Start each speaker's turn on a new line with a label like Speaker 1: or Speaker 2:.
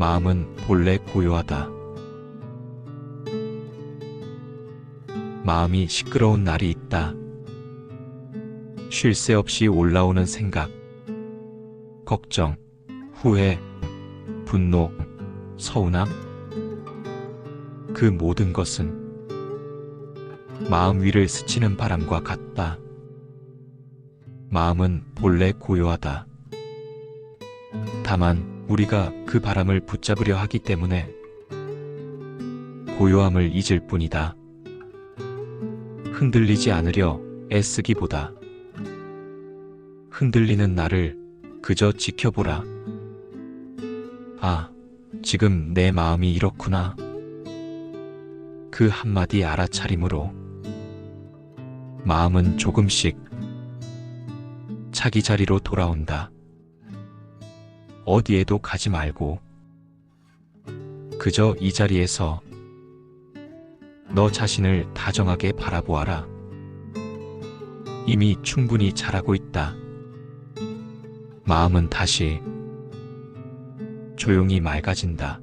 Speaker 1: 마음은 본래 고요하다. 마음이 시끄러운 날이 있다. 쉴 새 없이 올라오는 생각, 걱정, 후회, 분노, 서운함. 그 모든 것은 마음 위를 스치는 바람과 같다. 마음은 본래 고요하다. 다만 우리가 그 바람을 붙잡으려 하기 때문에 고요함을 잊을 뿐이다. 흔들리지 않으려 애쓰기보다 흔들리는 나를 그저 지켜보라. 아, 지금 내 마음이 이렇구나. 그 한마디 알아차림으로 마음은 조금씩 자기 자리로 돌아온다. 어디에도 가지 말고 그저 이 자리에서 너 자신을 다정하게 바라보아라. 이미 충분히 잘하고 있다. 마음은 다시 조용히 맑아진다.